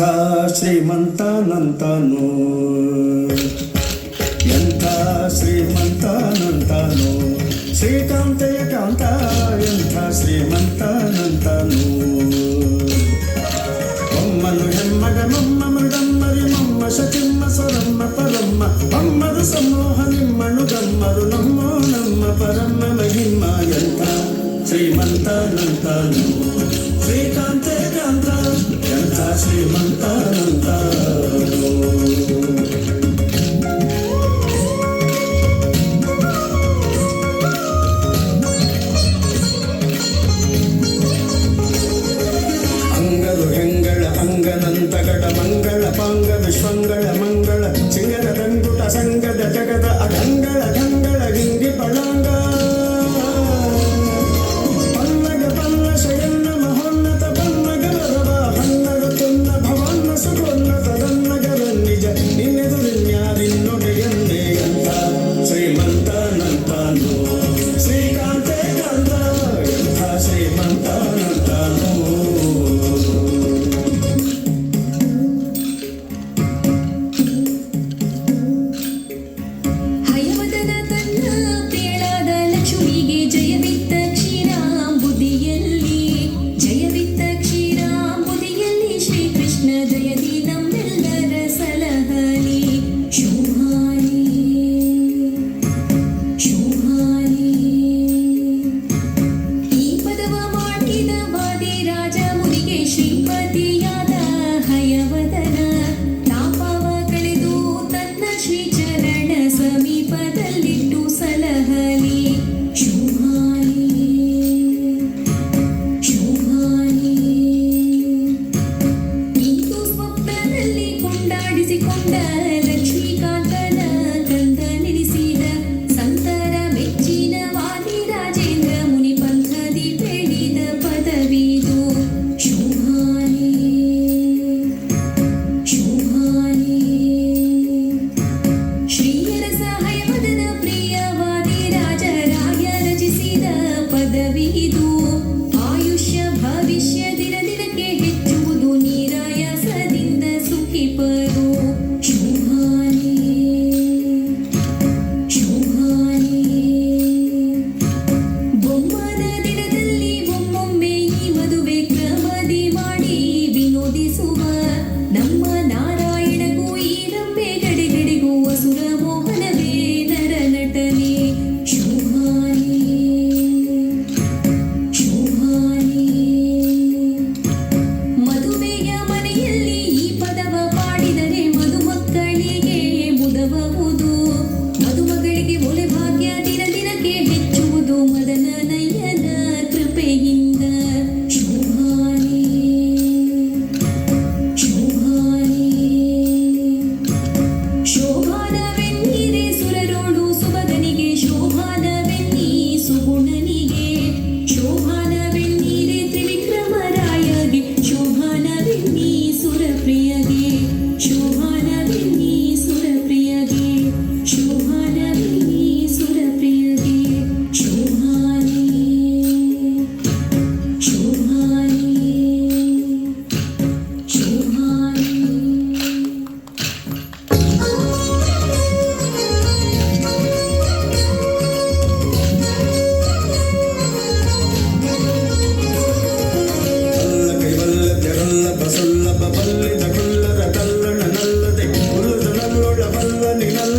ಎಂಥ ಶ್ರೀಮಂತನಂತನು ಎಂಥ ಶ್ರೀಮಂತನಂತನು ಶ್ರೀಕಾಂತೆಯ ಕಾಂತ ಎಂಥ ಶ್ರೀಮಂತನಂತನು ಮೊಮ್ಮನು ಹೆಮ್ಮಗ ಮಮ್ಮ ಮೃಗಮ್ಮರಿ ಮಮ್ಮ ಶಚಿಮ್ಮ ಸ್ವರಮ್ಮ ಪರಮ್ಮ ಅಮ್ಮದು ಸಮೂಹ ನಿಮ್ಮನು ಗಮ್ಮರು ನಮ್ಮೋ ನಮ್ಮ ಪರಮ್ಮ ಮಹಿಮ್ಮ ಎಂಥ ಶ್ರೀಮಂತನಂತನು ಶ್ರೀಕಾಂತೆ ಕಾಂತ ದಂತಗಡ ಮಂಗಳ ಪಾಂಗ ವಿಶ್ವಂಗಳ ಮಂಗಳ ಚಿಂಗದ ದಂಗುಟ ಸಂಗದ ಜಗದ ಅಗಂಗ